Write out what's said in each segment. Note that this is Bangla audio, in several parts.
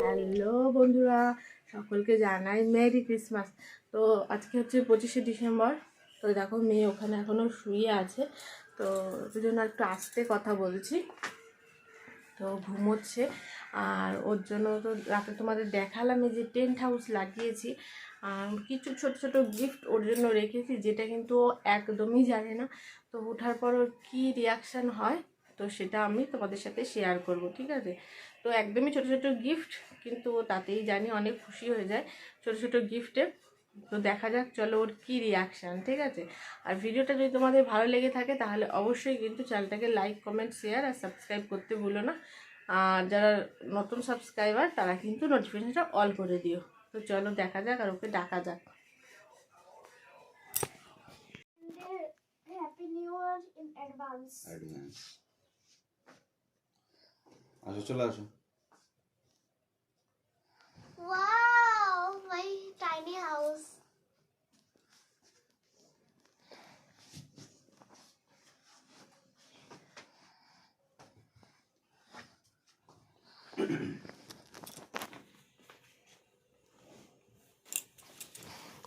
হ্যালো বন্ধুরা, সকলকে জানাই মেরি ক্রিসমাস। তো আজকে হচ্ছে পঁচিশে ডিসেম্বর। তো দেখো, মেয়ে ওখানে এখনও শুয়ে আছে। তো ওই জন্য একটু আসতে কথা বলছি। তো ঘুমোচ্ছে। আর ওর জন্য তো রাতে তোমাদের দেখালাম এই যে টেন্ট হাউস লাগিয়েছি। আর কিছু ছোট ছোট গিফট ওর জন্য রেখেছি, যেটা কিন্তু ও একদমই জানে না। তো ওঠার পর ওর কী রিয়াকশান হয়, তো সেটা আমি তোমাদের সাথে শেয়ার করব, ঠিক আছে? তো একদমই ছোট ছোট গিফট, কিন্তু তাতেই জানি অনেক খুশি হয়ে যায় ছোট ছোট গিফটে। তো দেখা যাক চলো ওর কী রিয়াকশান ঠিক আছে? আর ভিডিওটা যদি তোমাদের ভালো লেগে থাকে তাহলে অবশ্যই কিন্তু চ্যানেলটাকে লাইক কমেন্ট শেয়ার আর সাবস্ক্রাইব করতে ভুলো না। আর যারা নতুন সাবস্ক্রাইবার তারা কিন্তু নোটিফিকেশনটা অল করে দিও। তো চলো দেখা যাক আর ওকে ডাকা যাক। আসো চলে আসো। Wow, my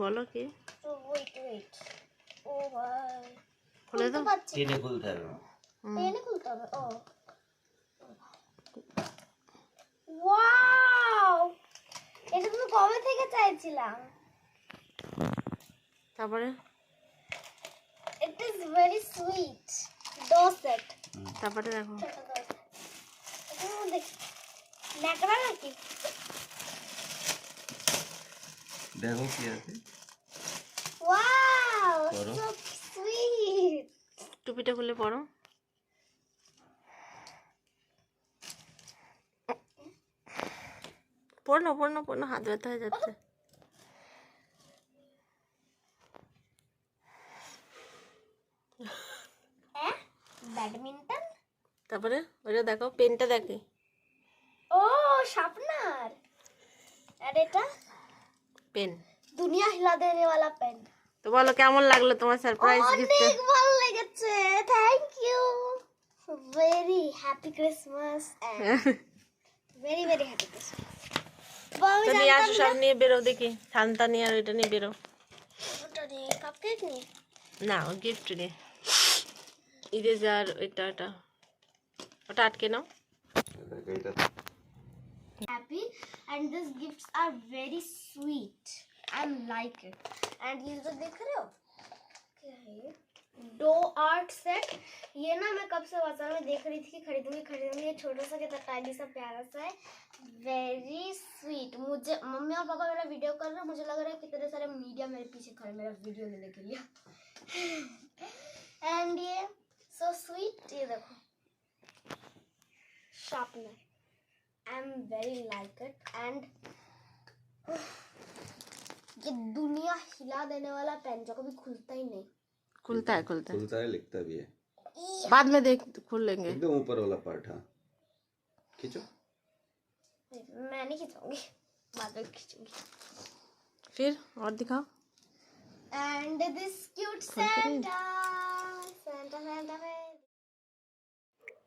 বলো কি? wait, wait. Wow. খুলে দাও। টেনে খুলতে হবে। টেনে খুলতে হবে ও। ওয়াও এটা তুমি কবে থেকে চাইছিলাম? তারপরে? It is very sweet dough set তারপরে দেখো। ন্যাকড়া নাকি? দেখো কি আছে। ওয়াও সো সুইট টুপিটা খুলে পড়ো। পড়ো পড়ো পড়ো হাত ব্যথা হয়ে যাচ্ছে। হ্যাঁ ব্যাডমিন্টন তারপরে ওটা দেখো পেনটা দেখে। ও শার্পনার আর এটা? পেন দুনিয়া হিলা দেনে वाला পেন তো বলো কেমন লাগল তোমার সারপ্রাইজ গিফট অনেক ভালো লেগেছে। Thank you very happy Christmas very very happy Christmas তো নিয়ে আসো সব নিয়ে বেরো দেখি। শান্তা নিয়ে আর ওইটা নিয়ে বেরো। কাপকেক নিয়ে না ও গিফট নিয়ে। ইরেজার ওইটা ওটা। ওটা আটকে নাও। দেখো and these gifts are very sweet. I like it. And ये जो देख रहे हो? क्या है डो आर्ट सेट ये ना मैं कब से बाज़ार में देख रही थी कि खरीदूँगी खरीदूँगी। ये छोटा सा कितना टाइडी सा, प्यारा सा है। वेरी स्वीट मुझे, मम्मी और पापा मेरा वीडियो कर रहे हैं। मुझे लग रहा है कितने सारे मीडिया मेरे पीछे खड़े मेरा वीडियो लेने के लिए। एंड ये सो स्वीट ये देखो। Sharpener I am very like it and ये दुनिया हिला देने वाला पेन जो कभी खुलता ही नहीं। खुलता है खुलता है। खुलता है लिखता भी है। बाद में देख खोल लेंगे। एकदम ऊपर वाला पार्ट हाँ। खींचो। मैं नहीं खींचूँगी बाद में खींचूँगी। फिर और दिखाओ। And this cute Santa Santa Santa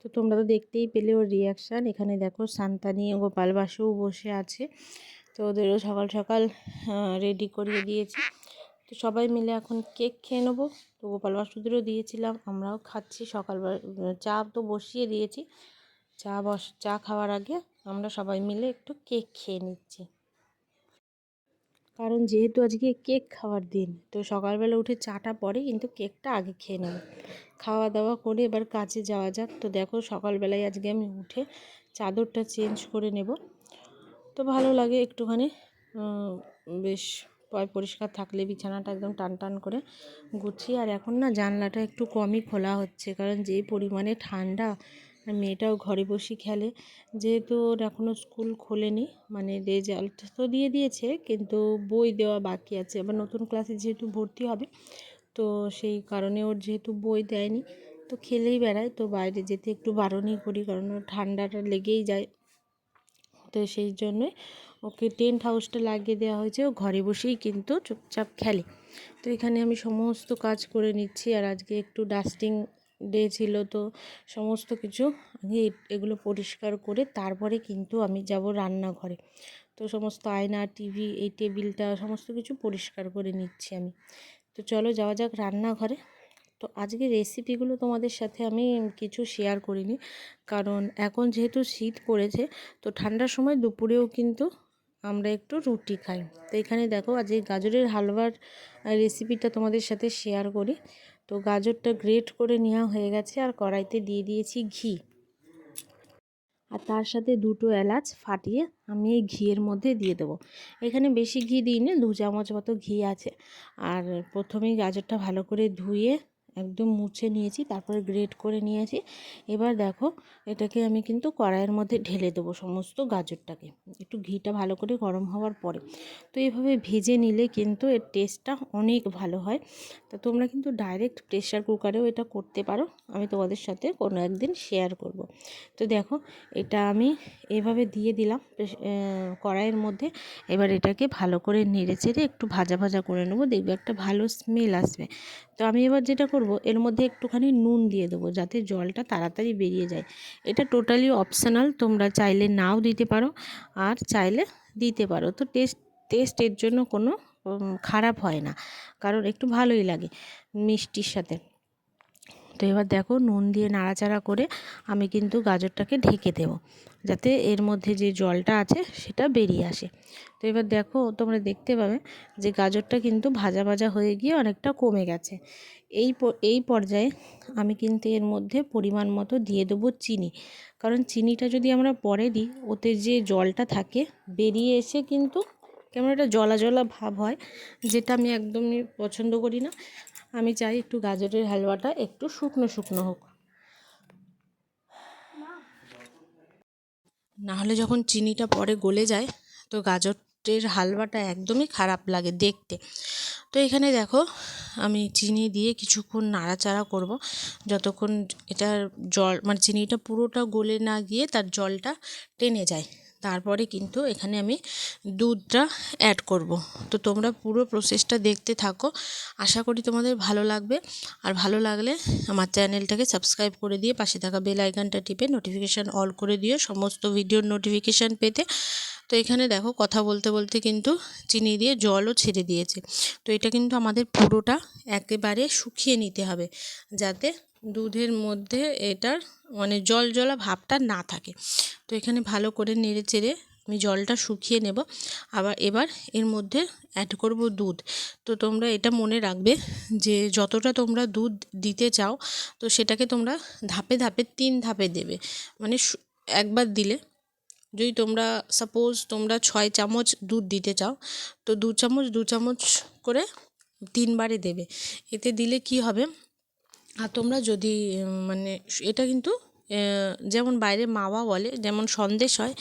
তো তোমরা তো দেখতেই পেলে ওর রিয়াকশান এখানে দেখো শান্তা নিয়ে গোপাল বাসুও বসে আছে। তো ওদেরও সকাল সকাল রেডি করিয়ে দিয়েছি। তো সবাই মিলে এখন কেক খেয়ে নেব। তো গোপাল বাসুদেরও দিয়েছিলাম, আমরাও খাচ্ছি সকালবেলা। চা তো বসিয়ে দিয়েছি। চা বস, চা খাওয়ার আগে আমরা সবাই মিলে একটু কেক খেয়ে নিচ্ছি। কারণ যেহেতু আজকে কেক খাওয়ার দিন, তো সকালবেলা উঠে চাটা পরে কিন্তু কেকটা আগে খেয়ে নেব। খাওয়া দাওয়া করে এবার কাজে যাওয়া যাক। তো দেখো সকালবেলায় আজকে আমি উঠে চাদরটা চেঞ্জ করে নেব। তো ভালো লাগে একটুখানি বেশ পরিষ্কার থাকলে বিছানাটা একদম টান টান করে গুছিয়ে। আর এখন না জানলাটা একটু কমই খোলা হচ্ছে, কারণ যে পরিমাণে ঠান্ডা আর মেয়েটাও ঘরে বসে খেলে। যেহেতু ওর এখনও স্কুল খোলেনি মানে রেজাল্ট তো দিয়ে দিয়েছে, কিন্তু বই দেওয়া বাকি আছে। আবার নতুন ক্লাসে যেহেতু ভর্তি হবে, তো সেই কারণে ওর যেহেতু বই দেয়নি, তো খেলেই বেড়ায়। তো বাইরে যেতে একটু বারণই করি, কারণ ওর ঠান্ডাটা লেগেই যায়। তো সেই জন্যই ওকে টেন্ট হাউসটা লাগিয়ে দেওয়া হয়েছে। ও ঘরে বসেই কিন্তু চুপচাপ খেলে। তো এখানে আমি সমস্ত কাজ করে নিচ্ছি, আর আজকে একটু ডাস্টিং ডে ছিল তো সমস্ত কিছু আমি এগুলো পরিষ্কার করে তারপরে কিন্তু আমি যাব রান্নাঘরে। তো সমস্ত আয়না, টিভি, এই টেবিলটা, সমস্ত কিছু পরিষ্কার করে নিচ্ছি আমি। তো চলো যাওয়া যাক রান্নাঘরে। তো আজকে রেসিপিগুলো তোমাদের সাথে আমি কিছু শেয়ার করিনি। কারণ এখন যেহেতু শীত পড়েছে, তো ঠান্ডার সময় দুপুরেও কিন্তু আমরা একটু রুটি খাই। তো এখানে দেখো আজ এই গাজরের হালুয়ার রেসিপিটা তোমাদের সাথে শেয়ার করি। তো গাজরটা গ্রেট করে নেওয়া হয়ে গেছে আর কড়াইতে দিয়ে দিয়েছি ঘি। আর তার সাথে দুটো এলাচ ফাটিয়ে আমি এই ঘিয়ের মধ্যে দিয়ে দেবো। এখানে বেশি ঘি দিই দিইনি, দু চামচ মতো ঘি আছে। আর প্রথমেই গাজরটা ভালো করে ধুয়ে একদম মুছে নিয়েছি, তারপরে গ্রেট করে নিয়েছি। এবার দেখো, এটাকে আমি কিন্তু কড়াইয়ের মধ্যে ঢেলে দেবো সমস্ত গাজরটাকে। একটু ঘিটা ভালো করে গরম হওয়ার পরে। তো এভাবে ভেজে নিলে কিন্তু এর টেস্টটা অনেক ভালো হয়। তা তোমরা কিন্তু ডাইরেক্ট প্রেশার কুকারেও এটা করতে পারো। আমি তোমাদের সাথে কোনো একদিন শেয়ার করব। তো দেখো, এটা আমি এভাবে দিয়ে দিলাম কড়াইয়ের মধ্যে। এবার এটাকে ভালো করে নেড়ে চেড়ে একটু ভাজা ভাজা করে নেব। দেখবে একটা ভালো স্মেল আসবে। তো আমি এবার যেটা করব, এর মধ্যে একটুখানি নুন দিয়ে দেবো যাতে জলটা তাড়াতাড়ি বেরিয়ে যায়। এটা টোটালি অপশনাল, তোমরা চাইলে নাও দিতে পারো আর চাইলে দিতে পারো। তো টেস্ট টেস্ট এর জন্য কোনো খারাপ হয় না, কারণ একটু ভালোই লাগে মিষ্টির সাথে। তো এবার দেখো নুন দিয়ে নাড়াচাড়া করে আমি কিন্তু গাজরটাকে ঢেকে দেবো, যাতে এর মধ্যে যে জলটা আছে সেটা বেরিয়ে আসে। তো এবার দেখো তোমরা দেখতে পাবে যে গাজরটা কিন্তু ভাজা ভাজা হয়ে গিয়ে অনেকটা কমে গেছে। এই এই পর্যায়ে আমি কিন্তু এর মধ্যে পরিমাণ মতো দিয়ে দেবো চিনি। কারণ চিনিটা যদি আমরা পরে দিই, ওতে যে জলটা থাকে, বেরিয়ে এসে কিন্তু কেমন একটা জলা জলা ভাব হয়, যেটা আমি একদমই পছন্দ করি না। আমি চাই একটু গাজরের হালুয়াটা একটু শুকনো শুকনো হোক। না হলে যখন চিনিটা পরে গলে যায়, তো গাজরের হালুয়াটা একদমই খারাপ লাগে দেখতে। তো এখানে দেখো, আমি চিনি দিয়ে কিছুক্ষণ নাড়াচাড়া করব। যতক্ষণ এটার জল মানে চিনিটা পুরোটা গলে না গিয়ে তার জলটা টেনে যায়। তারপরে কিন্তু এখানে আমি দুধটা অ্যাড করব। তো তোমরা পুরো প্রসেসটা দেখতে থাকো। আশা করি তোমাদের ভালো লাগবে। আর ভালো লাগলে আমার চ্যানেলটাকে সাবস্ক্রাইব করে দিয়ে পাশে থাকা বেল আইকনটা টিপে নোটিফিকেশান অল করে দিও। সমস্ত ভিডিওর নোটিফিকেশান পেতে তো এখানে দেখো কথা বলতে বলতে কিন্তু চিনি দিয়ে জলও ছেড়ে দিয়েছে। তো এটা কিন্তু আমাদের পুরোটা একেবারে শুকিয়ে নিতে হবে যাতে দুধের মধ্যে এটার মানে জল জলা ভাবটা না থাকে। তো এখানে ভালো করে নেড়ে চেড়ে আমি জলটা শুকিয়ে নেব। আবার এবার এর মধ্যে অ্যাড করব দুধ। তো তোমরা এটা মনে রাখবে যে যতটা তোমরা দুধ দিতে চাও, তো সেটাকে তোমরা ধাপে ধাপে তিন ধাপে দেবে। মানে একবার দিলে যদি তোমরা সাপোজ তোমরা ছয় চামচ দুধ দিতে চাও, তো দু চামচ দু চামচ করে তিনবারে দেবে। এতে দিলে কি হবে? আর তোমরা যদি মানে এটা কিন্তু যেমন বাইরে মাওয়া বলে, যেমন সন্দেশ হয়,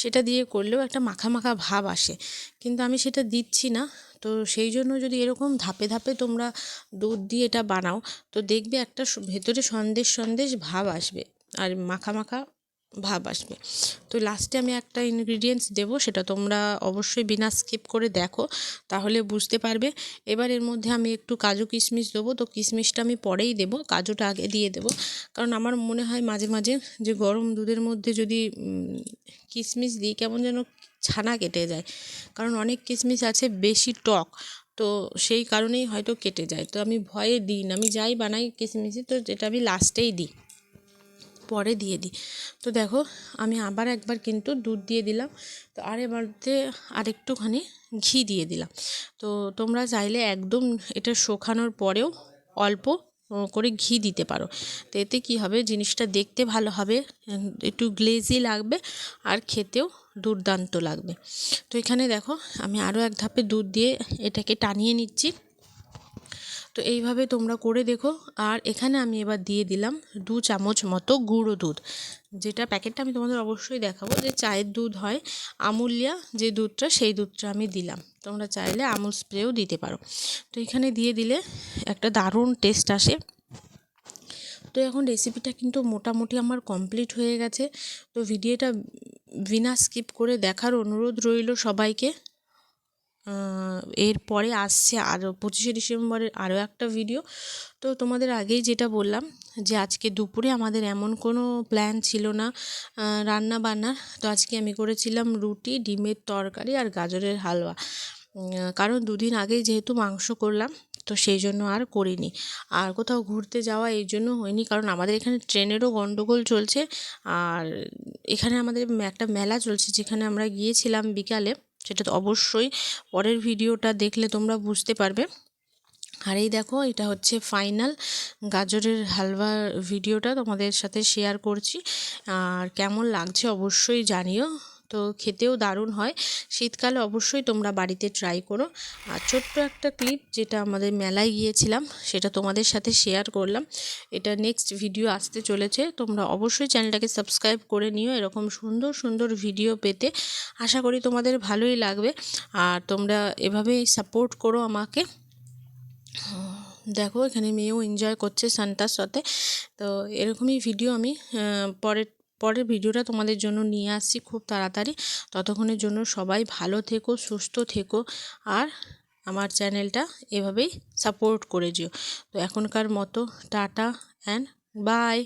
সেটা দিয়ে করলেও একটা মাখা মাখা ভাব আসে। কিন্তু আমি সেটা দিচ্ছি না, তো সেই জন্য যদি এরকম ধাপে ধাপে তোমরা দুধ দিয়ে এটা বানাও, তো দেখবে একটা ভেতরে সন্দেশ সন্দেশ ভাব আসবে। আর মাখা মাখা ভাব আসবে। তো লাস্টে আমি একটা ইনগ্রিডিয়েন্টস দেবো, সেটা তোমরা অবশ্যই বিনা স্কিপ করে দেখো, তাহলে বুঝতে পারবে। এবার এর মধ্যে আমি একটু কাজু কিশমিশ দেবো, তো কিশমিশটা আমি পরেই দেবো, কাজুটা আগে দিয়ে দেবো। কারণ আমার মনে হয় মাঝে মাঝে যে গরম দুধের মধ্যে যদি কিশমিশ দিই, কেমন যেন ছানা কেটে যায়। কারণ অনেক কিশমিশ আছে বেশি টক, তো সেই কারণেই হয়তো কেটে যায়। তো আমি ভয়ে দিই না, আমি যাই বানাই কিশমিশি তো যেটা আমি লাস্টেই দিই। পরে দিয়ে দিই। তো দেখো, আমি আবার একবার কিন্তু দুধ দিয়ে দিলাম। তো আর এবারতে আরেকটুখানি ঘি দিয়ে দিলাম। তো তোমরা চাইলে একদম এটা শোকানোর পরেও অল্প করে ঘি দিতে পারো। তো এতে কী হবে, জিনিসটা দেখতে ভালো হবে, একটু গ্লেজি লাগবে আর খেতেও দুর্দান্ত লাগবে। তো এখানে দেখো, আমি আরও এক ধাপে দুধ দিয়ে এটাকে টানিয়ে নিচ্ছি। তো এইভাবে তোমরা করে দেখো। আর এখানে আমি এবার দিয়ে দিলাম দু চামচ মতো গুঁড়ো দুধ। যেটা প্যাকেটটা আমি তোমাদের অবশ্যই দেখাবো যে চায়ের দুধ হয় আমুলিয়া যে দুধটা, সেই দুধটা আমি দিলাম। তোমরা চাইলে আমুল স্প্রেও দিতে পারো। তো এখানে দিয়ে দিলে একটা দারুণ টেস্ট আসে। তো এখন রেসিপিটা কিন্তু মোটামুটি আমার কমপ্লিট হয়ে গেছে। তো ভিডিওটা বিনা স্কিপ করে দেখার অনুরোধ রইল সবাইকে। এরপরে আসছে আরও পঁচিশে ডিসেম্বরের আরও একটা ভিডিও তো তোমাদের আগেই যেটা বললাম যে আজকে দুপুরে আমাদের এমন কোনো প্ল্যান ছিল না রান্না বান্নার তো আজকে আমি করেছিলাম রুটি, ডিমের তরকারি আর গাজরের হালুয়া। কারণ দুদিন আগেই যেহেতু মাংস করলাম, তো সেই জন্য আর করিনি। আর কোথাও ঘুরতে যাওয়া এই জন্য হয়নি, কারণ আমাদের এখানে ট্রেনেরও গন্ডগোল চলছে। আর এখানে আমাদের একটা মেলা চলছে, যেখানে আমরা গিয়েছিলাম বিকালে। সেটা তো অবশ্যই। পরের ভিডিওটা দেখলে তোমরা বুঝতে পারবে। আর এই দেখো, এটা হচ্ছে ফাইনাল গাজরের হালুয়া ভিডিওটা তোমাদের সাথে শেয়ার করছি। আর কেমন লাগছে অবশ্যই জানিও। তো খেতেও দারুণ হয়। শীতকালে অবশ্যই তোমরা বাড়িতে ট্রাই করো। আর ছোট্ট একটা ক্লিপ যেটা আমাদের মেলায় গিয়েছিলাম, সেটা তোমাদের সাথে শেয়ার করলাম। এটা নেক্সট ভিডিও আসতে চলেছে। তোমরা অবশ্যই চ্যানেলটাকে সাবস্ক্রাইব করে নিও। এরকম সুন্দর সুন্দর ভিডিও পেতে আশা করি তোমাদের ভালোই লাগবে। আর তোমরা এভাবেই সাপোর্ট করো আমাকে। দেখো, এখানে মেয়েও এনজয় করছে সানটার সাথে। তো এরকমই ভিডিও আমি পরের পরের ভিডিওটা তোমাদের জন্য নিয়ে আসছি খুব তাড়াতাড়ি। ততক্ষণের জন্য সবাই ভালো থেকো, সুস্থ থেকো আর আমার চ্যানেলটা এভাবেই সাপোর্ট করে যেও। তো এখনকার মতো টাটা অ্যান্ড বাই।